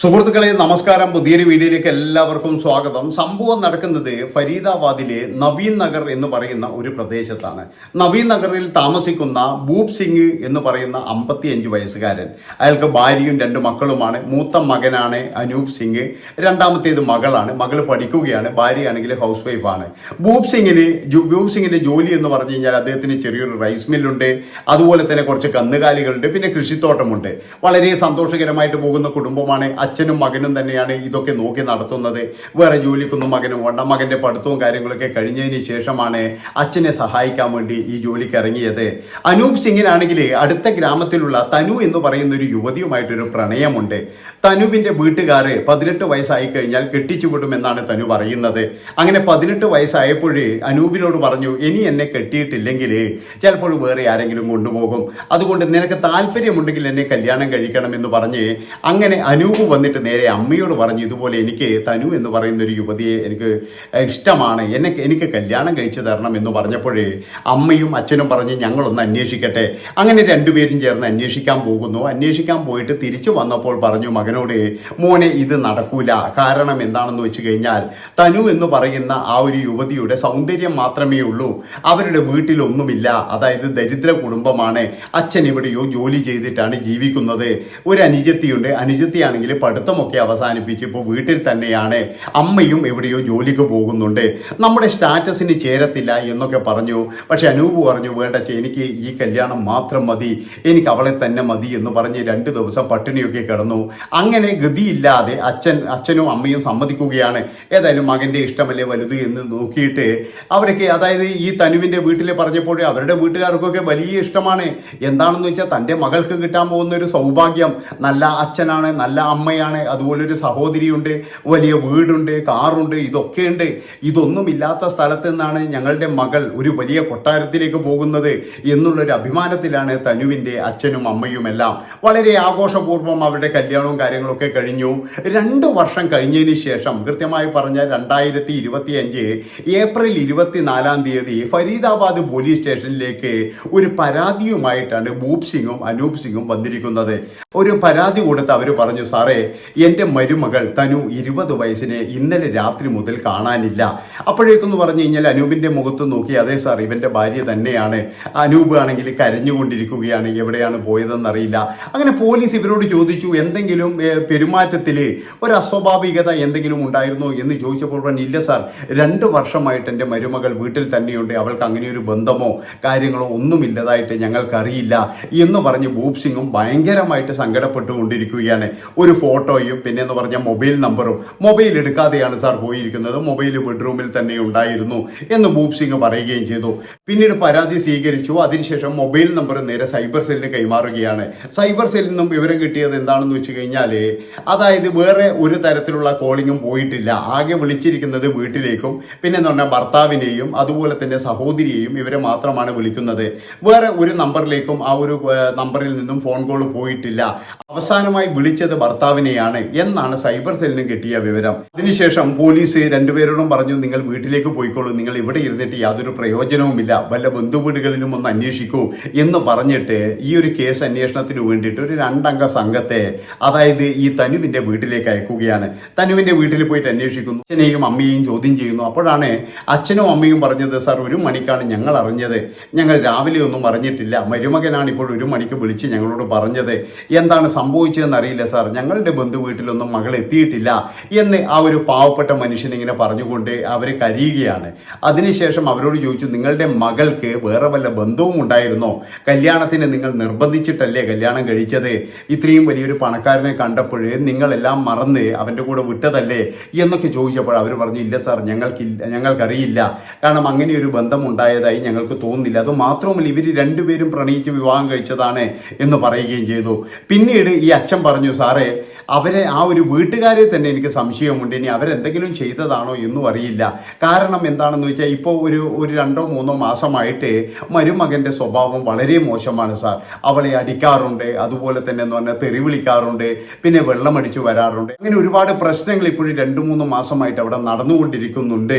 സുഹൃത്തുക്കളെ നമസ്കാരം. പുതിയൊരു വീഡിയോയിലേക്ക് എല്ലാവർക്കും സ്വാഗതം. സംഭവം നടക്കുന്നത് ഫരീദാബാദിലെ നവീൻ നഗർ എന്ന് പറയുന്ന ഒരു പ്രദേശത്താണ്. നവീൻ നഗറിൽ താമസിക്കുന്ന ബൂബ് സിംഗ് എന്ന് പറയുന്ന അമ്പത്തിയഞ്ച് വയസ്സുകാരൻ. അയാൾക്ക് ഭാര്യയും രണ്ട് മക്കളുമാണ്. മൂത്ത മകനാണ് അനൂപ് സിംഗ്. രണ്ടാമത്തേത് മകളാണ്. മകൾ പഠിക്കുകയാണ്. ഭാര്യയാണെങ്കിൽ ഹൗസ് വൈഫാണ്. ഭൂപ് സിംഗിന് ബൂബ് ഭൂപ് സിംഗിന്റെ ജോലി എന്ന് പറഞ്ഞു കഴിഞ്ഞാൽ അദ്ദേഹത്തിന് ചെറിയൊരു റൈസ് മില്ലുണ്ട്. അതുപോലെ തന്നെ കുറച്ച് കന്നുകാലികളുണ്ട്. പിന്നെ കൃഷിത്തോട്ടമുണ്ട്. വളരെ സന്തോഷകരമായിട്ട് പോകുന്ന കുടുംബമാണ്. അച്ഛനും മകനും തന്നെയാണ് ഇതൊക്കെ നോക്കി നടത്തുന്നത്. വേറെ ജോലിക്കൊന്നും മകനും വേണ്ട. മകന്റെ പഠിത്തവും കാര്യങ്ങളൊക്കെ കഴിഞ്ഞതിന് ശേഷമാണ് അച്ഛനെ സഹായിക്കാൻ വേണ്ടി ഈ ജോലിക്ക് ഇറങ്ങിയത്. അനൂപ് സിംഗിനാണെങ്കിൽ അടുത്ത ഗ്രാമത്തിലുള്ള തനു എന്ന് പറയുന്ന ഒരു യുവതിയുമായിട്ടൊരു പ്രണയമുണ്ട്. തനുവിന്റെ വീട്ടുകാർ പതിനെട്ട് വയസ്സായി കഴിഞ്ഞാൽ കെട്ടിച്ചു വിടുമെന്നാണ് തനു പറയുന്നത്. അങ്ങനെ പതിനെട്ട് വയസ്സായപ്പോഴേ അനൂപിനോട് പറഞ്ഞു ഇനി എന്നെ കെട്ടിയിട്ടില്ലെങ്കിൽ ചിലപ്പോൾ വേറെ ആരെങ്കിലും കൊണ്ടുപോകും. അതുകൊണ്ട് നിനക്ക് താല്പര്യമുണ്ടെങ്കിൽ എന്നെ കല്യാണം കഴിക്കണം എന്ന് പറഞ്ഞ് അങ്ങനെ അനൂപ് വന്നിട്ട് നേരെ അമ്മയോട് പറഞ്ഞു ഇതുപോലെ എനിക്ക് തനു എന്ന് പറയുന്ന ഒരു യുവതിയെ എനിക്ക് ഇഷ്ടമാണ്. എന്നെ എനിക്ക് കല്യാണം കഴിച്ചു തരണം എന്ന് പറഞ്ഞപ്പോഴേ അമ്മയും അച്ഛനും പറഞ്ഞ് ഞങ്ങളൊന്ന് അന്വേഷിക്കട്ടെ. അങ്ങനെ രണ്ടുപേരും ചേർന്ന് അന്വേഷിക്കാൻ പോകുന്നു. അന്വേഷിക്കാൻ പോയിട്ട് തിരിച്ചു വന്നപ്പോൾ പറഞ്ഞു മകനോട് മോനെ ഇത് നടക്കൂല. കാരണം എന്താണെന്ന് വെച്ച് കഴിഞ്ഞാൽ തനു എന്ന് പറയുന്ന ആ ഒരു യുവതിയുടെ സൗന്ദര്യം മാത്രമേ ഉള്ളൂ. അവരുടെ വീട്ടിലൊന്നുമില്ല. അതായത് ദരിദ്ര കുടുംബമാണ്. അച്ഛൻ ഇവിടെയോ ജോലി ചെയ്തിട്ടാണ് ജീവിക്കുന്നത്. ഒരു അനുജത്തിയുണ്ട് അനുജത്തിയാണെങ്കിൽ പഠിത്തമൊക്കെ അവസാനിപ്പിച്ച് ഇപ്പോൾ വീട്ടിൽ തന്നെയാണ് അമ്മയും എവിടെയോ ജോലിക്ക് പോകുന്നുണ്ട്. നമ്മുടെ സ്റ്റാറ്റസിന് ചേരത്തില്ല എന്നൊക്കെ പറഞ്ഞു. പക്ഷേ അനൂപ് പറഞ്ഞു വേണ്ട എനിക്ക് ഈ കല്യാണം മാത്രം മതി. എനിക്ക് അവളെ തന്നെ മതി എന്ന് പറഞ്ഞ് രണ്ട് ദിവസം പട്ടിണിയൊക്കെ കിടന്നു. അങ്ങനെ ഗതിയില്ലാതെ അച്ഛൻ അച്ഛനും അമ്മയും സമ്മതിക്കുകയാണ്. ഏതായാലും മകന്റെ ഇഷ്ടമല്ലേ വലുത് എന്ന് നോക്കിയിട്ട് അവരൊക്കെ അതായത് ഈ തനുവിന്റെ വീട്ടിൽ പറഞ്ഞപ്പോൾ അവരുടെ വീട്ടുകാർക്കൊക്കെ വലിയ ഇഷ്ടമാണ്. എന്താണെന്ന് വെച്ചാൽ തന്റെ മകൾക്ക് കിട്ടാൻ പോകുന്ന ഒരു സൗഭാഗ്യം. നല്ല അച്ഛനാണ് നല്ല അമ്മയാണ്. അതുപോലെ ഒരു സഹോദരിയുണ്ട് വലിയ വീടുണ്ട് കാറുണ്ട് ഇതൊക്കെയുണ്ട്. ഇതൊന്നും ഇല്ലാത്ത സ്ഥലത്ത് നിന്നാണ് ഞങ്ങളുടെ മകൾ ഒരു വലിയ കൊട്ടാരത്തിലേക്ക് പോകുന്നത് എന്നുള്ളൊരു അഭിമാനത്തിലാണ് തനുവിന്റെ അച്ഛനും അമ്മയും എല്ലാം. വളരെ ആഘോഷപൂർവം അവരുടെ കല്യാണവും കാര്യങ്ങളൊക്കെ കഴിഞ്ഞു. രണ്ട് വർഷം കഴിഞ്ഞതിന് ശേഷം കൃത്യമായി പറഞ്ഞാൽ രണ്ടായിരത്തി ഇരുപത്തി അഞ്ച് ഏപ്രിൽ ഇരുപത്തിനാലാം തീയതി ഫരീദാബാദ് പോലീസ് സ്റ്റേഷനിലേക്ക് ഒരു പരാതിയുമായിട്ടാണ് ഭൂപ് സിംഗും അനൂപ് സിംഗും വന്നിരിക്കുന്നത്. ഒരു പരാതി കൊടുത്ത് അവർ പറഞ്ഞു സാറേ എന്റെ മരുമകൾ തനു ഇരുപത് വയസ്സിനെ ഇന്നലെ രാത്രി മുതൽ കാണാനില്ല. അപ്പോഴേക്കെന്ന് പറഞ്ഞു കഴിഞ്ഞാൽ അനൂപിന്റെ മുഖത്ത് നോക്കി അതെ സാർ ഇവന്റെ ഭാര്യ തന്നെയാണ്. അനൂപ് ആണെങ്കിൽ കരഞ്ഞുകൊണ്ടിരിക്കുകയാണ് എവിടെയാണ് പോയതെന്നറിയില്ല. അങ്ങനെ പോലീസ് ഇവരോട് ചോദിച്ചു എന്തെങ്കിലും പെരുമാറ്റത്തിൽ ഒരു അസ്വാഭാവികത എന്തെങ്കിലും ഉണ്ടായിരുന്നോ? എന്ന് ചോദിച്ചപ്പോൾ പറഞ്ഞു ഇല്ല സാർ രണ്ട് വർഷമായിട്ട് എന്റെ മരുമകൾ വീട്ടിൽ തന്നെയുണ്ട്. അവൾക്ക് അങ്ങനെ ഒരു ബന്ധമോ കാര്യങ്ങളോ ഒന്നുമില്ലതായിട്ട് ഞങ്ങൾക്കറിയില്ല. എന്ന് പറഞ്ഞ് ഭൂപ് സിംഗും ഭയങ്കരമായിട്ട് സങ്കടപ്പെട്ടുകൊണ്ടിരിക്കുകയാണ്. ഒരു ഫോട്ടോയും പിന്നെ എന്ന് പറഞ്ഞ മൊബൈൽ നമ്പറും മൊബൈൽ എടുക്കാതെയാണ് സാർ പോയിരിക്കുന്നത്. മൊബൈൽ ബെഡ്റൂമിൽ തന്നെ ഉണ്ടായിരുന്നു എന്ന് ഭൂപ് സിംഗ് പറയുകയും ചെയ്തു. പിന്നീട് പരാതി സ്വീകരിച്ചു. അതിനുശേഷം മൊബൈൽ നമ്പർ നേരെ സൈബർ സെല്ലിന് കൈമാറുകയാണ്. സൈബർ സെല്ലിൽ നിന്നും വിവരം കിട്ടിയത് എന്താണെന്ന് വെച്ച് കഴിഞ്ഞാൽ അതായത് വേറെ ഒരു തരത്തിലുള്ള കോളിങ്ങും പോയിട്ടില്ല. ആകെ വിളിച്ചിരിക്കുന്നത് വീട്ടിലേക്കും പിന്നെ എന്ന് പറഞ്ഞാൽ ഭർത്താവിനെയും അതുപോലെ തന്നെ സഹോദരിയെയും ഇവരെ മാത്രമാണ് വിളിക്കുന്നത്. വേറെ ഒരു നമ്പറിലേക്കും ആ ഒരു നമ്പറിൽ നിന്നും ഫോൺ കോൾ പോയിട്ടില്ല. അവസാനമായി വിളിച്ചത് ഭർത്താവിനെയാണ് എന്നാണ് സൈബർ സെല്ലിന് കിട്ടിയ വിവരം. അതിനുശേഷം പോലീസ് രണ്ടുപേരോടും പറഞ്ഞു നിങ്ങൾ വീട്ടിലേക്ക് പോയിക്കോളൂ. നിങ്ങൾ ഇവിടെ ഇരുന്നിട്ട് യാതൊരു പ്രയോജനവുമില്ല. വല്ല ബന്ധുവീടുകളിലും ഒന്ന് അന്വേഷിക്കൂ. എന്ന് പറഞ്ഞിട്ട് ഈ ഒരു കേസ് അന്വേഷണത്തിന് വേണ്ടിയിട്ട് ഒരു രണ്ടംഗ സംഘത്തെ അതായത് ഈ തനുവിന്റെ വീട്ടിലേക്ക് അയക്കുകയാണ്. തനുവിന്റെ വീട്ടിൽ പോയിട്ട് അന്വേഷിക്കുന്നു. അച്ഛനെയും അമ്മയെയും ചോദ്യം ചെയ്യുന്നു. അപ്പോഴാണ് അച്ഛനും അമ്മയും പറഞ്ഞത് സാർ ഒരു മണിക്കാണ് ഞങ്ങൾ അറിഞ്ഞത്. ഞങ്ങൾ രാവിലെ ഒന്നും അറിഞ്ഞിട്ടില്ല. മരുമകനാണ് ഇപ്പോൾ ഒരു മണിക്ക് വിളിച്ച് ഞങ്ങളോട് പറഞ്ഞത്. എന്താണ് സംഭവിച്ചതെന്ന് അറിയില്ല സാർ. ഞങ്ങളുടെ ബന്ധു വീട്ടിലൊന്നും മകൾ എത്തിയിട്ടില്ല എന്ന് ആ ഒരു പാവപ്പെട്ട മനുഷ്യൻ ഇങ്ങനെ പറഞ്ഞുകൊണ്ട് അവർ കരയുകയാണ്. അതിനുശേഷം അവരോട് ചോദിച്ചു നിങ്ങളുടെ മകൾക്ക് വേറെ വല്ല ബന്ധവും ഉണ്ടായിരുന്നോ? കല്യാണത്തിന് നിങ്ങൾ നിർബന്ധിച്ചിട്ടല്ലേ കല്യാണം കഴിച്ചത്? ഇത്രയും വലിയൊരു പണക്കാരനെ കണ്ടപ്പോൾ നിങ്ങളെല്ലാം മറന്ന് അവന്റെ കൂടെ വിട്ടതല്ലേ? എന്നൊക്കെ ചോദിച്ചപ്പോൾ അവർ പറഞ്ഞു ഇല്ല സാർ ഞങ്ങൾക്ക് ഞങ്ങൾക്കറിയില്ല. കാരണം അങ്ങനെ ഒരു ബന്ധം ഉണ്ടായതായി ഞങ്ങൾക്ക് തോന്നുന്നില്ല. അത് മാത്രവുമല്ല ഇവർ രണ്ടുപേരും പ്രണയിച്ച് വിവാഹം കഴിച്ചതാണ് എന്ന് പറയുകയും ചെയ്തു. പിന്നീട് ഈ അച്ഛൻ പറഞ്ഞു സാറേ അവരെ ആ ഒരു വീട്ടുകാരെ തന്നെ എനിക്ക് സംശയമുണ്ട്. ഇനി അവരെന്തെങ്കിലും ചെയ്തതാണോ എന്നും അറിയില്ല. കാരണം എന്താണെന്ന് വെച്ചാൽ ഇപ്പോൾ ഒരു ഒരു രണ്ടോ മൂന്നോ മാസമായിട്ട് മരുമകന്റെ സ്വഭാവം വളരെ മോശമാണ് സാർ. അവളെ അടിക്കാറുണ്ട് അതുപോലെ തന്നെ എന്ന് പറഞ്ഞാൽ തെറി വിളിക്കാറുണ്ട് പിന്നെ വെള്ളമടിച്ചു വരാറുണ്ട്. അങ്ങനെ ഒരുപാട് പ്രശ്നങ്ങൾ ഇപ്പോഴും രണ്ട് മൂന്ന് മാസമായിട്ട് അവിടെ നടന്നുകൊണ്ടിരിക്കുന്നുണ്ട്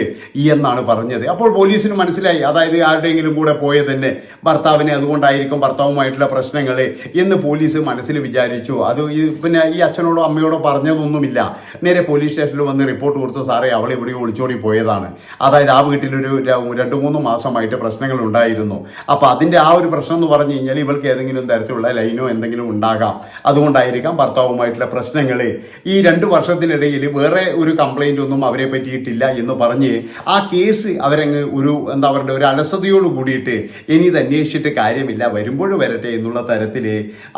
എന്നാണ് പറഞ്ഞത്. അപ്പോൾ പോലീസിന് മനസ്സിലായി. അതായത് ആരുടെയെങ്കിലും കൂടെ പോയതന്നെ ഭർത്താവിനെ അതുകൊണ്ടായിരിക്കും ഭർത്താവുമായിട്ടുള്ള പ്രശ്നങ്ങൾ എന്ന് പോലീസ് മനസ്സിൽ വിചാരിച്ചു. അത് പിന്നെ ഈ അച്ഛനോട് അച്ഛനോടോ അമ്മയോടോ പറഞ്ഞതൊന്നുമില്ല. നേരെ പോലീസ് സ്റ്റേഷനിൽ വന്ന് റിപ്പോർട്ട് കൊടുത്ത് സാറേ അവൾ ഇവിടെ ഒളിച്ചോടി പോയതാണ്. അതായത് ആ വീട്ടിലൊരു രണ്ട് മൂന്ന് മാസമായിട്ട് പ്രശ്നങ്ങൾ ഉണ്ടായിരുന്നു. അപ്പോൾ അതിന്റെ ആ ഒരു പ്രശ്നം എന്ന് പറഞ്ഞു കഴിഞ്ഞാൽ ഇവൾക്ക് ഏതെങ്കിലും തരത്തിലുള്ള ലൈനോ എന്തെങ്കിലും ഉണ്ടാകാം. അതുകൊണ്ടായിരിക്കാം ഭർത്താവുമായിട്ടുള്ള പ്രശ്നങ്ങൾ ഈ രണ്ട് വർഷത്തിനിടയിൽ വേറെ ഒരു കംപ്ലൈന്റ് ഒന്നും അവരെ പറ്റിയിട്ടില്ല എന്ന് പറഞ്ഞ് ആ കേസ് അവരങ്ങ് ഒരു എന്താ പറയുക ഒരു അലസതയോട് കൂടിയിട്ട് ഇനി ഇത് അന്വേഷിച്ചിട്ട് കാര്യമില്ല വരുമ്പോൾ വരട്ടെ എന്നുള്ള തരത്തിൽ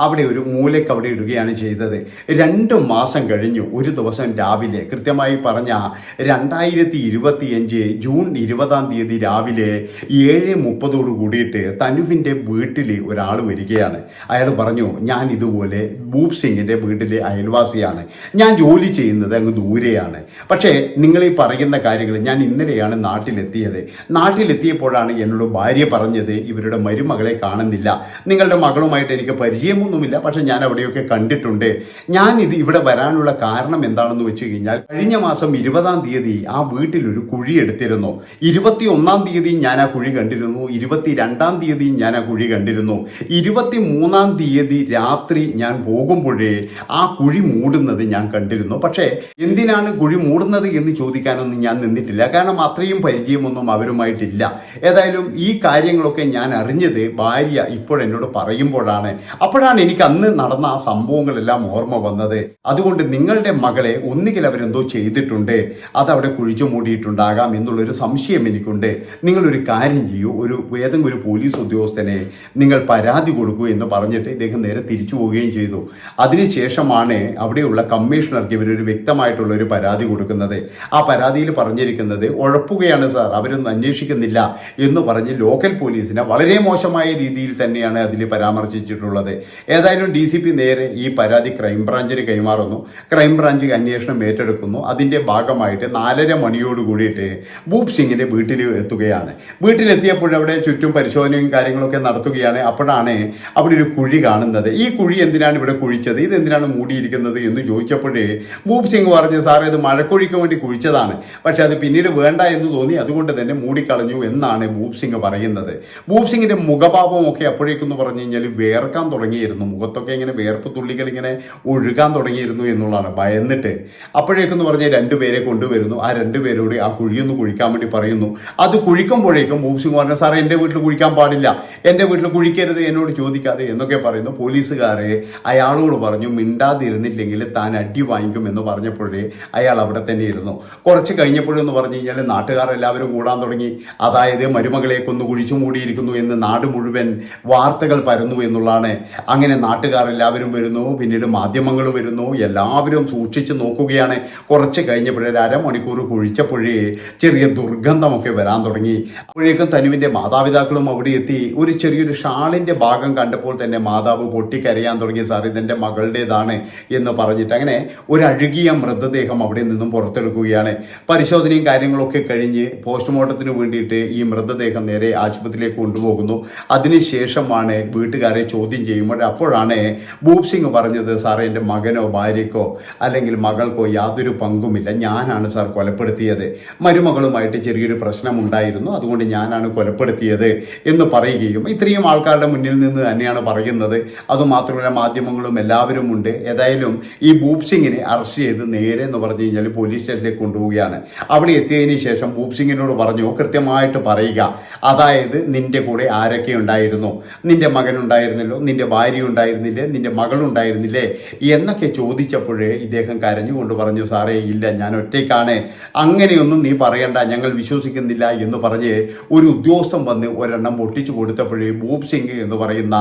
അവിടെ ഒരു മൂലയ്ക്ക് അവിടെ ഇടുകയാണ് ചെയ്തത്. രണ്ട് മാസം കഴിഞ്ഞു ഒരു ദിവസം രാവിലെ കൃത്യമായി പറഞ്ഞ രണ്ടായിരത്തി ഇരുപത്തിയഞ്ച് ജൂൺ ഇരുപതാം തീയതി രാവിലെ ഏഴ് മുപ്പതോട് കൂടിയിട്ട് തനുവിന്റെ വീട്ടിൽ ഒരാൾ വരികയാണ്. അയാൾ പറഞ്ഞു ഞാൻ ഇതുപോലെ ഭൂപ് സിംഗിന്റെ വീട്ടിലെ അയൽവാസിയാണ്. ഞാൻ ജോലി ചെയ്യുന്നത് അങ്ങ് ദൂരെയാണ്. പക്ഷേ നിങ്ങൾ ഈ പറയുന്ന കാര്യങ്ങൾ ഞാൻ ഇന്നലെയാണ് നാട്ടിലെത്തിയത്. നാട്ടിലെത്തിയപ്പോഴാണ് എന്നോട് ഭാര്യ പറഞ്ഞത് ഇവരുടെ മരുമകളെ കാണുന്നില്ല. നിങ്ങളുടെ മകളുമായിട്ട് എനിക്ക് പരിചയമൊന്നുമില്ല. പക്ഷേ ഞാൻ അവിടെയൊക്കെ കണ്ടിട്ടുണ്ട്. ഞാൻ ഇത് ഇവിടെ വരാനുള്ള കാരണം എന്താണെന്ന് വെച്ച് കഴിഞ്ഞാൽ കഴിഞ്ഞ മാസം ഇരുപതാം തീയതി ആ വീട്ടിൽ ഒരു കുഴി എടുത്തിരുന്നു. ഇരുപത്തി ഒന്നാം തീയതി ഞാൻ ആ കുഴി കണ്ടിരുന്നു. ഇരുപത്തി രണ്ടാം തീയതി ഞാൻ ആ കുഴി കണ്ടിരുന്നു. ഇരുപത്തി മൂന്നാം തീയതി രാത്രി ഞാൻ പോകുമ്പോഴേ ആ കുഴി മൂടുന്നത് ഞാൻ കണ്ടിരുന്നു. പക്ഷേ എന്തിനാണ് കുഴി മൂടുന്നത് എന്ന് ചോദിക്കാനൊന്നും ഞാൻ നിന്നിട്ടില്ല. കാരണം അത്രയും പരിചയമൊന്നും അവരുമായിട്ടില്ല. ഏതായാലും ഈ കാര്യങ്ങളൊക്കെ ഞാൻ അറിഞ്ഞത് ഭാര്യ ഇപ്പോഴെന്നോട് പറയുമ്പോഴാണ്. അപ്പോഴാണ് എനിക്ക് അന്ന് നടന്ന ആ സംഭവങ്ങളെല്ലാം ഓർമ്മ വന്നത്. അതുകൊണ്ട് നിങ്ങളുടെ മകളെ ഒന്നുകിൽ അവരെന്തോ ചെയ്തിട്ടുണ്ട് അതവിടെ കുഴിച്ചു മൂടിയിട്ടുണ്ടാകാം എന്നുള്ളൊരു സംശയം എനിക്കുണ്ട്. നിങ്ങളൊരു കാര്യം ചെയ്യൂ. ഒരു ഏതെങ്കിലും ഒരു പോലീസ് ഉദ്യോഗസ്ഥനെ നിങ്ങൾ പരാതി കൊടുക്കൂ എന്ന് പറഞ്ഞിട്ട് ഇദ്ദേഹം നേരെ തിരിച്ചു പോവുകയും ചെയ്തു. അതിനുശേഷമാണ് അവിടെയുള്ള കമ്മീഷണർക്ക് ഇവരൊരു വ്യക്തമായിട്ടുള്ള ഒരു പരാതി കൊടുക്കുന്നത്. ആ പരാതിയിൽ പറഞ്ഞിരിക്കുന്നത് ഉഴപ്പുകയാണ് സാർ അവരൊന്നും അന്വേഷിക്കുന്നില്ല എന്ന് പറഞ്ഞ് ലോക്കൽ പോലീസിനെ വളരെ മോശമായ രീതിയിൽ തന്നെയാണ് അതിൽ പരാമർശിച്ചിട്ടുള്ളത്. ഏതായാലും ഡി നേരെ ഈ പരാതി ക്രൈംബ്രാഞ്ചിന് കൈമാറുന്നു. ക്രൈംബ്രാഞ്ച് അന്വേഷണം ഏറ്റെടുക്കുന്നു. അതിന്റെ ഭാഗമായിട്ട് നാലര മണിയോട് കൂടിയിട്ട് ഭൂപ് സിംഗിന്റെ വീട്ടിൽ എത്തുകയാണ്. വീട്ടിലെത്തിയപ്പോൾ അവിടെ ചുറ്റും പരിശോധനയും കാര്യങ്ങളൊക്കെ നടത്തുകയാണ്. അപ്പോഴാണ് അവിടെ ഒരു കുഴി കാണുന്നത്. ഈ കുഴി എന്തിനാണ് ഇവിടെ കുഴിച്ചത്? ഇത് എന്തിനാണ് മൂടിയിരിക്കുന്നത് എന്ന് ചോദിച്ചപ്പോഴേ ഭൂപ് സിംഗ് പറഞ്ഞു സാറേ ഇത് മഴക്കുഴിക്ക് വേണ്ടി കുഴിച്ചതാണ്. പക്ഷേ അത് പിന്നീട് വേണ്ട എന്ന് തോന്നി. അതുകൊണ്ട് തന്നെ മൂടിക്കളഞ്ഞു എന്നാണ് ഭൂപ് സിംഗ് പറയുന്നത്. ഭൂപ് സിംഗിന്റെ മുഖഭാവമൊക്കെ അപ്പോഴേക്കെന്ന് പറഞ്ഞു കഴിഞ്ഞാൽ വേർക്കാൻ തുടങ്ങിയിരുന്നു. മുഖത്തൊക്കെ ഇങ്ങനെ വേർപ്പ് തുള്ളികൾ ഇങ്ങനെ ഒഴുകാൻ തുടങ്ങിയിരുന്നു എന്നുള്ളതാണ്. ഭയന്നിട്ട് അപ്പോഴേക്കെന്ന് പറഞ്ഞ് രണ്ടുപേരെ കൊണ്ടുവരുന്നു. ആ രണ്ടുപേരോട് ആ കുഴിയൊന്ന് കുഴിക്കാൻ വേണ്ടി പറയുന്നു. അത് കുഴിക്കുമ്പോഴേക്കും ഭൂപ് സിംഗ് പറഞ്ഞു സാറേ എന്റെ വീട്ടിൽ കുഴിക്കാൻ പാടില്ല. എന്റെ വീട്ടിൽ കുഴിക്കരുത് എന്നോട് ചോദിക്കാതെ എന്നൊക്കെ പറയുന്നു. പോലീസുകാരെ അയാളോട് പറഞ്ഞു മിണ്ടാതിരുന്നില്ലെങ്കിൽ താൻ അടി വാങ്ങിക്കും എന്ന് പറഞ്ഞപ്പോഴേ അയാൾ അവിടെ തന്നെ ഇരുന്നു. കുറച്ച് കഴിഞ്ഞപ്പോഴെന്ന് പറഞ്ഞു കഴിഞ്ഞാൽ നാട്ടുകാരെല്ലാവരും കൂടാൻ തുടങ്ങി. അതായത് മരുമകളെ കൊന്നു കുഴിച്ചു മൂടിയിരിക്കുന്നു എന്ന് നാട് മുഴുവൻ വാർത്തകൾ പരന്നു എന്നുള്ളതാണ്. അങ്ങനെ നാട്ടുകാരെല്ലാവരും വരുന്നു. പിന്നീട് മാധ്യമങ്ങൾ വരുന്നു. എല്ലാവരും സൂക്ഷിച്ച് നോക്കുകയാണ്. കുറച്ച് കഴിഞ്ഞപ്പോഴേ ഒരു അരമണിക്കൂർ കുഴിച്ചപ്പോഴേ ചെറിയ ദുർഗന്ധമൊക്കെ വരാൻ തുടങ്ങി. അപ്പോഴേക്കും തനുവിന്റെ മാതാപിതാക്കളും അവിടെ എത്തി. ഒരു ചെറിയൊരു ഷാളിന്റെ ഭാഗം കണ്ടപ്പോൾ തന്നെ മാതാവ് പൊട്ടിക്കരയാൻ തുടങ്ങി. സാർ ഇതെന്റെ മകളുടേതാണ് എന്ന് പറഞ്ഞിട്ട് അങ്ങനെ ഒരു അഴുകിയ മൃതദേഹം അവിടെ നിന്നും പുറത്തെടുക്കുകയാണ്. പരിശോധനയും കാര്യങ്ങളൊക്കെ കഴിഞ്ഞ് പോസ്റ്റ്മോർട്ടത്തിന് വേണ്ടിയിട്ട് ഈ മൃതദേഹം നേരെ ആശുപത്രിയിലേക്ക് കൊണ്ടുപോകുന്നു. അതിനുശേഷമാണ് വീട്ടുകാരെ ചോദ്യം ചെയ്യുമ്പോൾ അപ്പോഴാണ് ഭൂപ് സിംഗ് പറഞ്ഞത് സാറേ എന്റെ മകനോ ഭാര്യയ്ക്കോ അല്ലെങ്കിൽ മകൾക്കോ യാതൊരു പങ്കുമില്ല. ഞാനാണ് സാർ കൊലപ്പെടുത്തിയത്. മരുമകളുമായിട്ട് ചെറിയൊരു പ്രശ്നമുണ്ടായിരുന്നു. അതുകൊണ്ട് ഞാനാണ് കൊലപ്പെടുത്തിയത് എന്ന് പറയുകയും ഇത്രയും ആൾക്കാരുടെ മുന്നിൽ നിന്ന് തന്നെയാണ് പറയുന്നത്. അതുമാത്രമല്ല മാധ്യമങ്ങളും എല്ലാവരും ഉണ്ട്. ഏതായാലും ഈ ഭൂപ് സിംഗിനെ അറസ്റ്റ് ചെയ്ത് നേരെ എന്ന് പറഞ്ഞു കഴിഞ്ഞാൽ പോലീസ് സ്റ്റേഷനിലേക്ക് കൊണ്ടുപോവുകയാണ്. അവിടെ എത്തിയതിന് ശേഷം ഭൂപ് സിംഗിനോട് പറഞ്ഞു കൃത്യമായിട്ട് പറയുക. അതായത് നിന്റെ കൂടെ ആരൊക്കെ ഉണ്ടായിരുന്നു? നിന്റെ മകൻ ഉണ്ടായിരുന്നല്ലോ നിന്റെ ഭാര്യ ഉണ്ടായിരുന്നില്ലേ? നിന്റെ മകൾ ഉണ്ടായിരുന്നില്ലേ എന്നൊക്കെ ചോദിച്ചപ്പോഴേ ഇദ്ദേഹം കരഞ്ഞുകൊണ്ട് പറഞ്ഞു സാറേ ഇല്ല ഞാൻ ഒറ്റയ്ക്കാണ്. അങ്ങനെയൊന്നും നീ പറയണ്ട ഞങ്ങൾ വിശ്വസിക്കുന്നില്ല എന്ന് പറഞ്ഞ് ഒരു ഉദ്യോഗസ്ഥൻ വന്ന് ഒരെണ്ണം പൊട്ടിച്ചു കൊടുത്തപ്പോഴേ ഭൂപ് സിംഗ് എന്ന് പറയുന്ന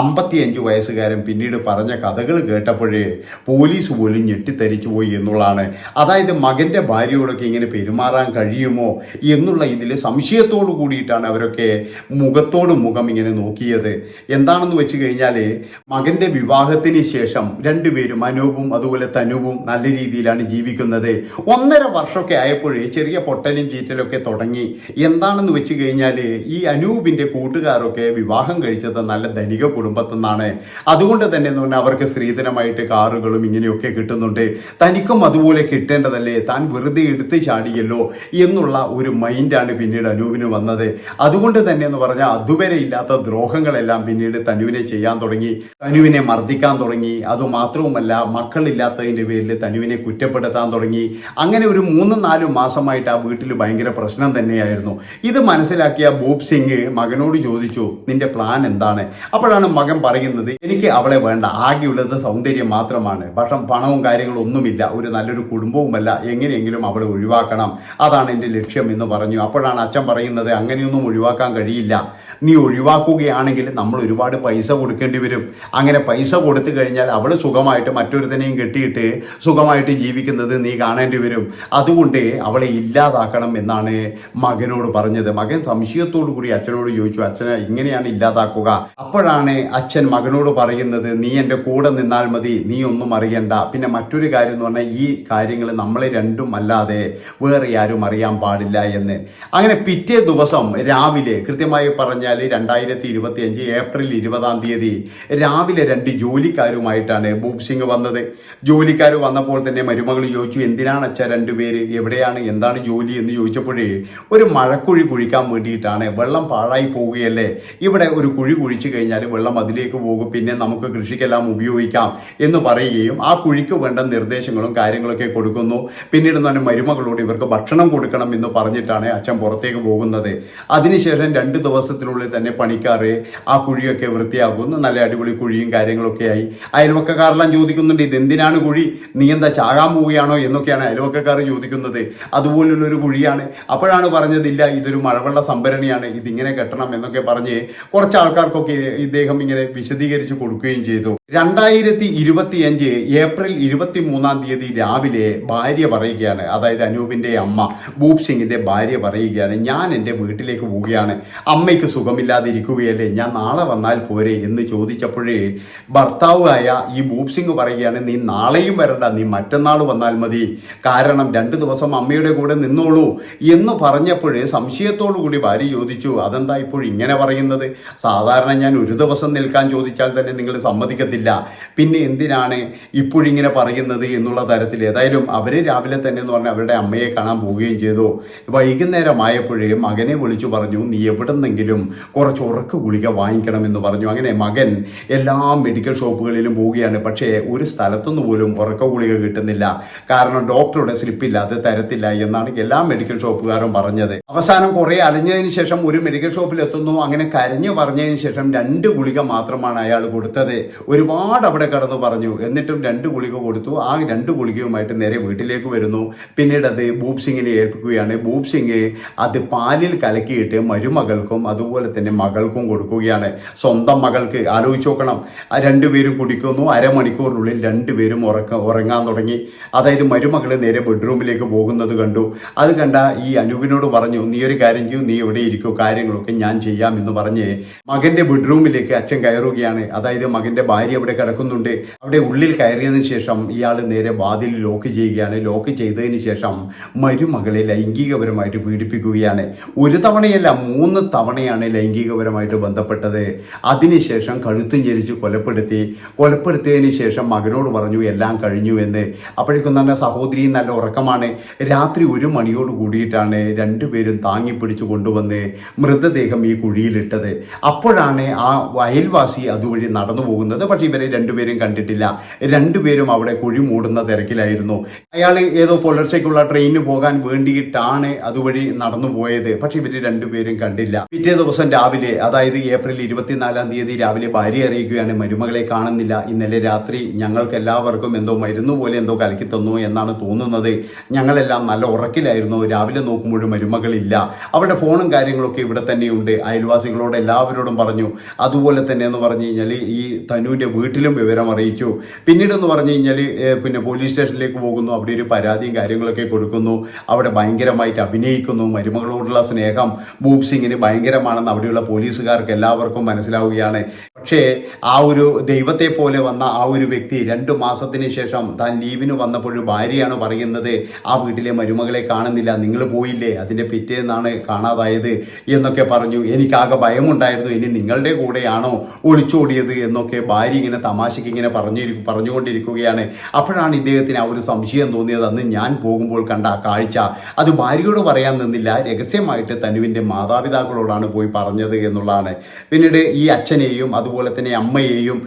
അമ്പത്തിയഞ്ച് വയസ്സുകാരൻ പിന്നീട് പറഞ്ഞ കഥകൾ കേട്ടപ്പോഴേ പോലീസ് പോലും ഞെട്ടിത്തരിച്ചു പോയി എന്നുള്ളതാണ്. അതായത് മകന്റെ ഭാര്യയോടൊക്കെ ഇങ്ങനെ പെരുമാറാൻ കഴിയുമോ എന്നുള്ള ഇതിൽ സംശയത്തോടു കൂടിയിട്ടാണ് അവരൊക്കെ മുഖത്തോട് മുഖം ഇങ്ങനെ നോക്കിയത്. എന്താണെന്ന് വെച്ച് കഴിഞ്ഞാൽ മകന്റെ വിവാഹത്തിന് ശേഷം രണ്ടുപേരും അനൂപും അതുപോലെ തനുവും നല്ല രീതിയിലാണ് ജീവിക്കുന്നത്. ഒന്നര വർഷമൊക്കെ ആയപ്പോഴേ ചെറിയ പൊട്ടലും ചീറ്റലും ഒക്കെ തുടങ്ങി. എന്താണെന്ന് വെച്ച് കഴിഞ്ഞാൽ ഈ അനൂപിന്റെ കൂട്ടുകാരൊക്കെ വിവാഹം കഴിച്ചത് നല്ല ധനിക കുടുംബത്തിൽ നിന്നാണ്. അതുകൊണ്ട് തന്നെ എന്ന് പറഞ്ഞാൽ അവർക്ക് സ്ത്രീധനമായിട്ട് കാറുകളും ഇങ്ങനെയൊക്കെ കിട്ടുന്നുണ്ട്. തനിക്കും അതുപോലെ കിട്ടേണ്ടതല്ലേ? താൻ വെറുതെ എടുത്ത് ചാടിയല്ലോ എന്നുള്ള ഒരു മൈൻഡാണ് പിന്നീട് അനൂപിന് വന്നത്. അതുകൊണ്ട് തന്നെ എന്ന് പറഞ്ഞാൽ അതുവരെ ഇല്ലാത്ത ദ്രോഹങ്ങളെല്ലാം പിന്നീട് തനുവിനെ ചെയ്യാൻ തുടങ്ങി. തനുവിനെ മർദ്ദിക്കാൻ തുടങ്ങി. അതുമാത്രവുമല്ല മക്കളില്ലാത്തതിന്റെ പേരിൽ തനുവിനെ കുറ്റപ്പെടുത്താൻ തുടങ്ങി. അങ്ങനെ ഒരു മൂന്നും നാലും മാസമായിട്ട് ആ വീട്ടിൽ ഭയങ്കര പ്രശ്നം തന്നെയായിരുന്നു. ഇത് മനസ്സിലാക്കിയ ബൂബ് സിംഗ് മകനോട് ചോദിച്ചു നിന്റെ പ്ലാൻ എന്താണ്? അപ്പോഴാണ് മകൻ പറയുന്നത് എനിക്ക് അവളെ വേണ്ട. ആകെയുള്ളത് സൗന്ദര്യം മാത്രമാണ്. പക്ഷം പണവും കാര്യങ്ങളും ഒന്നുമില്ല. ഒരു നല്ലൊരു കുടുംബവുമല്ല. എങ്ങനെയെങ്കിലും അവളെ ഒഴിവാക്കണം. അതാണ് എന്റെ ലക്ഷ്യം എന്ന് പറഞ്ഞു. അപ്പോഴാണ് അച്ഛൻ പറയുന്നത് അങ്ങനെയൊന്നും ഒഴിവാക്കാൻ കഴിയില്ല. നീ ഒഴിവാക്കുകയാണെങ്കിൽ നമ്മൾ ഒരുപാട് പൈസ കൊടുക്കേണ്ടി വരും. അങ്ങനെ പൈസ കൊടുത്തു കഴിഞ്ഞാൽ അവൾ സുഖമായിട്ട് മറ്റൊരുത്തനെയും കെട്ടിയിട്ട് സുഖമായിട്ട് ജീവിക്കുന്നത് നീ കാണേണ്ടി വരും. അതുകൊണ്ട് അവളെ ഇല്ലാതാക്കണം എന്നാണ് മകനോട് പറഞ്ഞത്. മകൻ സംശയത്തോടു കൂടി അച്ഛനോട് ചോദിച്ചു അച്ഛനെ ഇങ്ങനെയാണ് ഇല്ലാതാക്കുക? അപ്പോഴാണ് അച്ഛൻ മകനോട് പറയുന്നത് നീ എന്റെ കൂടെ നിന്നാൽ മതി നീ ഒന്നും അറിയണ്ട. പിന്നെ മറ്റൊരു കാര്യം എന്ന് പറഞ്ഞാൽ ഈ കാര്യങ്ങൾ നമ്മളെ രണ്ടും അല്ലാതെ വേറെ ആരും അറിയാൻ പാടില്ല എന്ന്. അങ്ങനെ പിറ്റേ ദിവസം രാവിലെ കൃത്യമായി പറഞ്ഞാൽ രണ്ടായിരത്തി ഇരുപത്തി അഞ്ച് ഏപ്രിൽ ഇരുപതാം തീയതി രാവിലെ രണ്ട് ജോലിക്കാരുമായിട്ടാണ് ബൂബ് സിംഗ് വന്നത്. ജോലിക്കാർ വന്നപ്പോൾ തന്നെ മരുമകൾ ചോദിച്ചു എന്തിനാണ് അച്ഛ രണ്ടുപേര് എവിടെയാണ്? എന്താണ് ജോലി? എന്ന് ചോദിച്ചപ്പോഴേ ഒരു മഴക്കുഴി കുഴിക്കാൻ വേണ്ടിയിട്ടാണ്. വെള്ളം പാഴായി പോവുകയല്ലേ? ഇവിടെ ഒരു കുഴി കുഴിച്ചു കഴിഞ്ഞാൽ വെള്ളം അതിലേക്ക് പോകും. പിന്നെ നമുക്ക് കൃഷിക്കെല്ലാം ഉപയോഗിക്കാം എന്ന് പറയുകയും ആ കുഴിക്ക് വേണ്ട നിർദ്ദേശങ്ങളും കാര്യങ്ങളൊക്കെ കൊടുക്കുന്നു. പിന്നീട് തന്നെ മരുമകളോട് ഇവർക്ക് ഭക്ഷണം കൊടുക്കണം എന്ന് പറഞ്ഞിട്ടാണ് അച്ഛൻ പുറത്തേക്ക് പോകുന്നത്. അതിനുശേഷം രണ്ട് ദിവസത്തിനുള്ളിൽ തന്നെ പണിക്കാർ ആ കുഴിയൊക്കെ വൃത്തിയാക്കുന്നു. നല്ല അടിപൊളി കുഴിയും കാര്യങ്ങളൊക്കെ ആയി. അയൽവക്കക്കാരെല്ലാം ചോദിക്കുന്നുണ്ട് ഇത് എന്തിനാണ് കുഴി? നീ എന്താ ചാകാൻ പോവുകയാണോ? എന്നൊക്കെയാണ് അയൽവക്കക്കാർ ചോദിക്കുന്നത്. അതുപോലുള്ളൊരു കുഴിയാണ്. അപ്പോഴാണ് പറഞ്ഞതില്ല ഇതൊരു മഴവെള്ള സംഭരണിയാണ്. ഇതിങ്ങനെ കെട്ടണം എന്നൊക്കെ പറഞ്ഞ് കുറച്ച് ആൾക്കാർക്കൊക്കെ ഇദ്ദേഹം ഇങ്ങനെ വിശദീകരിച്ച് കൊടുക്കുകയും ചെയ്തു. രണ്ടായിരത്തി ഇരുപത്തിയഞ്ച് ഏപ്രിൽ ഇരുപത്തി മൂന്നാം തീയതി രാവിലെ ഭാര്യ പറയുകയാണ്. അതായത് അനൂപിന്റെ അമ്മ ഭൂപ് സിംഗിന്റെ ഭാര്യ പറയുകയാണ് ഞാൻ എന്റെ വീട്ടിലേക്ക് പോവുകയാണ്. അമ്മയ്ക്ക് സുഖമില്ലാതിരിക്കുകയല്ലേ. ഞാൻ നാളെ വന്നാൽ പോരെ എന്ന് ചോദിച്ചപ്പോഴേ ഭർത്താവായ ഈ ഭൂപ് സിംഗ് പറയുകയാണ് നീ നാളെയും വരണ്ട. നീ മറ്റന്നാൾ വന്നാൽ മതി. കാരണം രണ്ട് ദിവസം അമ്മയുടെ കൂടെ നിന്നോളൂ എന്ന് പറഞ്ഞപ്പോഴേ സംശയത്തോടു കൂടി ഭാര്യ ചോദിച്ചു അതെന്താ ഇപ്പോൾ ഇങ്ങനെ പറയുന്നത്? സാധാരണ ഞാൻ ഒരു ദിവസം നിൽക്കാൻ ചോദിച്ചാൽ തന്നെ നിങ്ങൾ സമ്മതിക്കത്തില്ല. പിന്നെ എന്തിനാണ് ഇപ്പോഴിങ്ങനെ പറയുന്നത് എന്നുള്ള തരത്തിൽ ഏതായാലും അവർ രാവിലെ തന്നെ എന്ന് പറഞ്ഞാൽ അവരുടെ അമ്മയെ കാണാൻ പോവുകയും ചെയ്തു. വൈകുന്നേരമായപ്പോഴേ മകനെ വിളിച്ചു പറഞ്ഞു നീ എവിടെന്നെങ്കിലും കുറച്ച് ഉറക്ക ഗുളിക വാങ്ങിക്കണമെന്ന് പറഞ്ഞു. അങ്ങനെ മകൻ എല്ലാ മെഡിക്കൽ ഷോപ്പുകളിലും പോവുകയാണ്. പക്ഷേ ഒരു സ്ഥലത്തുനിന്ന് പോലും ഉറക്ക ഗുളിക കിട്ടുന്നില്ല. കാരണം ഡോക്ടറുടെ സ്ലിപ്പില്ലാതെ തരത്തില്ല എന്നാണ് എല്ലാ മെഡിക്കൽ ഷോപ്പുകാരും പറഞ്ഞത്. അവസാനം കുറെ അലഞ്ഞതിന് ശേഷം ഒരു മെഡിക്കൽ ഷോപ്പിൽ എത്തുന്നു. അങ്ങനെ കരഞ്ഞു പറഞ്ഞതിന് ശേഷം രണ്ട് ഗുളിക മാത്രമാണ് അയാൾ കൊടുത്തത്. ഒരുപാട് അവിടെ കടന്നു പറഞ്ഞു. എന്നിട്ടും രണ്ട് ഗുളിക കൊടുത്തു. ആ രണ്ട് ഗുളികയുമായിട്ട് നേരെ വീട്ടിലേക്ക് വരുന്നു. പിന്നീട് അത് ബൂബ് സിംഗിനെ ഏൽപ്പിക്കുകയാണ്. ബൂബ് സിംഗ് അത് പാലിൽ കലക്കിയിട്ട് മരുമകൾക്കും അതുപോലെ തന്നെ മകൾക്കും കൊടുക്കുകയാണ്. സ്വന്തം മകൾക്ക് ആലോചിച്ച് നോക്കണം. രണ്ടുപേരും കുടിക്കുന്നു. അരമണിക്കൂറിനുള്ളിൽ രണ്ടുപേരും ഉറക്ക ഉറങ്ങാൻ തുടങ്ങി. അതായത് മരുമകൾ നേരെ ബെഡ്റൂമിലേക്ക് പോകുന്നത് കണ്ടു. അത് കണ്ട ഈ അനുവിനോട് പറഞ്ഞു നീ ഒരു കാര്യം ചെയ്യൂ. നീ എവിടെ ഇരിക്കൂ? കാര്യങ്ങളൊക്കെ ഞാൻ ചെയ്യാം എന്ന് പറഞ്ഞ് മകന്റെ ബെഡ്റൂമിലേക്ക് അച്ഛൻ കയറുകയാണ്. അതായത് മകന്റെ ഭാര്യ അവിടെ കിടക്കുന്നുണ്ട്. അവിടെ ഉള്ളിൽ കയറിയതിനു ശേഷം ഇയാൾ നേരെ വാതിൽ ലോക്ക് ചെയ്യുകയാണ്. ലോക്ക് ചെയ്തതിന് ശേഷം മരുമകളെ ലൈംഗികപരമായിട്ട് പീഡിപ്പിക്കുകയാണ്. ഒരു തവണയല്ല മൂന്ന് തവണയാണ് ലൈംഗികപരമായിട്ട് ബന്ധപ്പെട്ടത്. അതിനുശേഷം കഴുത്തും ഞെരിച്ച് കൊലപ്പെടുത്തി. കൊലപ്പെടുത്തിയതിന് ശേഷം മകനോട് പറഞ്ഞു എല്ലാം കഴിഞ്ഞു എന്ന്. അപ്പോഴേക്കും തന്നെ സഹോദരി നല്ല ഉറക്കമാണ്. രാത്രി ഒരു മണിയോട് കൂടിയിട്ടാണ് രണ്ടുപേരും താങ്ങിപ്പിടിച്ച് കൊണ്ടുവന്ന് മൃതദേഹം ഈ കുഴിയിലിട്ടത്. അപ്പോഴാണ് ആ അയൽവാസി അതുവഴി നടന്നു പോകുന്നത് പക്ഷേ ഇവരെ രണ്ടുപേരും കണ്ടിട്ടില്ല. രണ്ടുപേരും അവിടെ കുഴി മൂടുന്ന തിരക്കിലായിരുന്നു. അയാൾ ഏതോ പുലർച്ചയ്ക്കുള്ള ട്രെയിനിന് പോകാൻ വേണ്ടിയിട്ടാണ് അതുവഴി നടന്നു പോയത്. പക്ഷെ ഇവർ രണ്ടുപേരും കണ്ടില്ല. പിറ്റേ ദിവസം രാവിലെ അതായത് ഏപ്രിൽ ഇരുപത്തിനാലാം തീയതി രാവിലെ ഭാര്യ അറിയിക്കുകയാണ് മരുമകളെ കാണുന്നില്ല. ഇന്നലെ രാത്രി ഞങ്ങൾക്ക് എല്ലാവർക്കും എന്തോ മരുന്ന് പോലെ എന്തോ കലക്കി തന്നു എന്നാണ് തോന്നുന്നത്. ഞങ്ങളെല്ലാം നല്ല ഉറക്കിലായിരുന്നു. രാവിലെ നോക്കുമ്പോഴും മരുമകളില്ല. അവരുടെ ഫോണും കാര്യങ്ങളൊക്കെ ഇവിടെ തന്നെയുണ്ട്. അയൽവാസികളോട് എല്ലാവരോടും പറഞ്ഞു അതുപോലെ തന്നെ എന്ന് പറഞ്ഞു കഴിഞ്ഞാൽ ഈ തനുവിന്റെ വീട്ടിലും വിവരം അറിയിച്ചു. പിന്നീട് എന്ന് പറഞ്ഞു കഴിഞ്ഞാൽ പിന്നെ പോലീസ് സ്റ്റേഷനിലേക്ക് പോകുന്നു. അവിടെ ഒരു പരാതിയും കാര്യങ്ങളൊക്കെ കൊടുക്കുന്നു. അവിടെ ഭയങ്കരമായിട്ട് അഭിനയിക്കുന്നു. മരുമകളോടുള്ള സ്നേഹം ബൂപ് സിംഗിന് ഭയങ്കരമാണെന്ന് അവിടെയുള്ള പോലീസുകാർക്ക് എല്ലാവർക്കും മനസ്സിലാവുകയാണ്. പക്ഷേ ആ ഒരു ദൈവത്തെ പോലെ വന്ന ആ ഒരു വ്യക്തി രണ്ടു മാസത്തിന് ശേഷം താൻ ലീവിന് വന്നപ്പോഴും ഭാര്യയാണ് പറയുന്നത് ആ വീട്ടിലെ മരുമകളെ കാണുന്നില്ല നിങ്ങൾ പോയില്ലേ? അതിന്റെ പിറ്റേന്നാണ് കാണാതായത് എന്നൊക്കെ പറഞ്ഞു. എനിക്കാകെ ഭയമുണ്ടായിരുന്നു ഇനി നിങ്ങളുടെ കൂടെയാണോ ഒളിച്ചോടിയത്? എന്നൊക്കെ ഭാര്യ ഇങ്ങനെ തമാശയ്ക്ക് ഇങ്ങനെ പറഞ്ഞു പറഞ്ഞുകൊണ്ടിരിക്കുകയാണ്. അപ്പോഴാണ് ഇദ്ദേഹത്തിന് ആ ഒരു സംശയം തോന്നിയത്. അന്ന് ഞാൻ പോകുമ്പോൾ കണ്ട ആ കാഴ്ച അത് ഭാര്യയോട് പറയാൻ നിന്നില്ല രഹസ്യമായിട്ട് തനുവിന്റെ മാതാപിതാക്കളോടാണ് പോയി പറഞ്ഞത് എന്നുള്ളതാണ്. പിന്നീട് ഈ അച്ഛനെയും അതുപോലെ അതുപോലെ തന്നെ അമ്മയെയും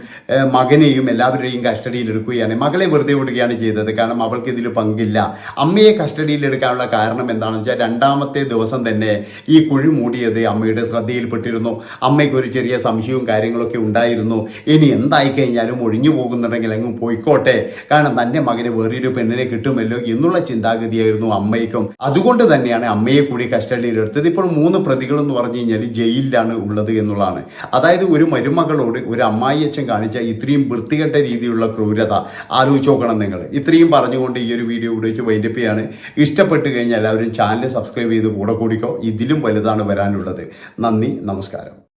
മകനെയും എല്ലാവരുടെയും കസ്റ്റഡിയിൽ എടുക്കുകയാണ്. മകളെ വെറുതെ വിടുകയാണ് ചെയ്തത്. കാരണം അവൾക്ക് ഇതിൽ പങ്കില്ല. അമ്മയെ കസ്റ്റഡിയിൽ എടുക്കാനുള്ള കാരണം എന്താണെന്ന് വെച്ചാൽ രണ്ടാമത്തെ ദിവസം തന്നെ ഈ കുഴി മൂടിയത് അമ്മയുടെ ശ്രദ്ധയിൽപ്പെട്ടിരുന്നു. അമ്മയ്ക്ക് ഒരു ചെറിയ സംശയവും കാര്യങ്ങളൊക്കെ ഉണ്ടായിരുന്നു. ഇനി എന്തായി കഴിഞ്ഞാലും ഒഴിഞ്ഞു പോകുന്നുണ്ടെങ്കിൽ അങ്ങ് പോയിക്കോട്ടെ. കാരണം തന്നെ മകന് വേറൊരു പെണ്ണിനെ കിട്ടുമല്ലോ എന്നുള്ള ചിന്താഗതിയായിരുന്നു അമ്മയ്ക്കും. അതുകൊണ്ട് തന്നെയാണ് അമ്മയെ കൂടി കസ്റ്റഡിയിൽ എടുത്തത്. ഇപ്പോൾ മൂന്ന് പ്രതികൾ എന്ന് പറഞ്ഞു കഴിഞ്ഞാൽ ജയിലിലാണ് ഉള്ളത് എന്നുള്ളതാണ്. അതായത് ഒരു മരുമകളോട് ഒരു അമ്മായിയച്ഛൻ കാണിച്ച ഇത്രയും വൃത്തികെട്ട രീതിയിലുള്ള ക്രൂരത ആലോചിച്ച് നോക്കണം നിങ്ങൾ. ഇത്രയും പറഞ്ഞുകൊണ്ട് ഈ ഒരു വീഡിയോ ഉപയോഗിച്ച് വൈൻഡപ്പ് ചെയ്യാണ്. ഇഷ്ടപ്പെട്ട് കഴിഞ്ഞാൽ എല്ലാവരും ചാനൽ സബ്സ്ക്രൈബ് ചെയ്ത് കൂടെ കൂടിക്കോ. ഇതിലും വലുതാണ് വരാനുള്ളത്. നന്ദി നമസ്കാരം.